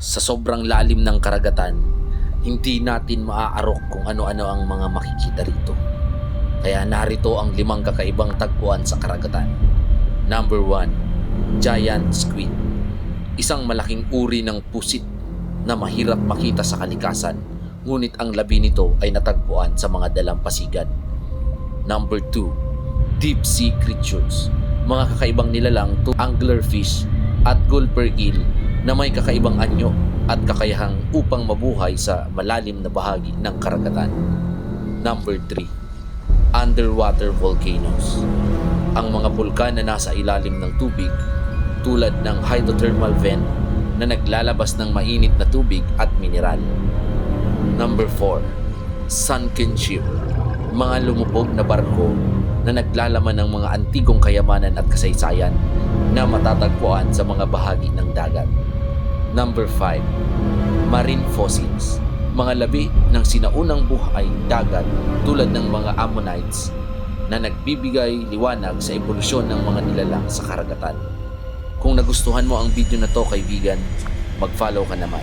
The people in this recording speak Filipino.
Sa sobrang lalim ng karagatan, hindi natin maaarok kung ano-ano ang mga makikita rito. Kaya narito ang limang kakaibang tagpuan sa karagatan. Number 1, Giant Squid. Isang malaking uri ng pusit na mahirap makita sa kalikasan, ngunit ang labi nito ay natagpuan sa mga dalampasigan. Number 2, Deep Sea Creatures. Mga kakaibang nilalang to anglerfish at gulper eel na may kakaibang anyo at kakayahang upang mabuhay sa malalim na bahagi ng karagatan. Number 3, underwater volcanoes. Ang mga bulkan na nasa ilalim ng tubig tulad ng hydrothermal vent na naglalabas ng mainit na tubig at mineral. Number 4, sunken ship. Mga lumubog na barko na naglalaman ng mga antigong kayamanan at kasaysayan na matatagpuan sa mga bahagi ng dagat. Number 5, marine fossils. Mga labi ng sinaunang buhay dagat tulad ng mga ammonites na nagbibigay liwanag sa evolusyon ng mga nilalang sa karagatan. Kung nagustuhan mo ang video na to kaibigan, mag-follow ka naman.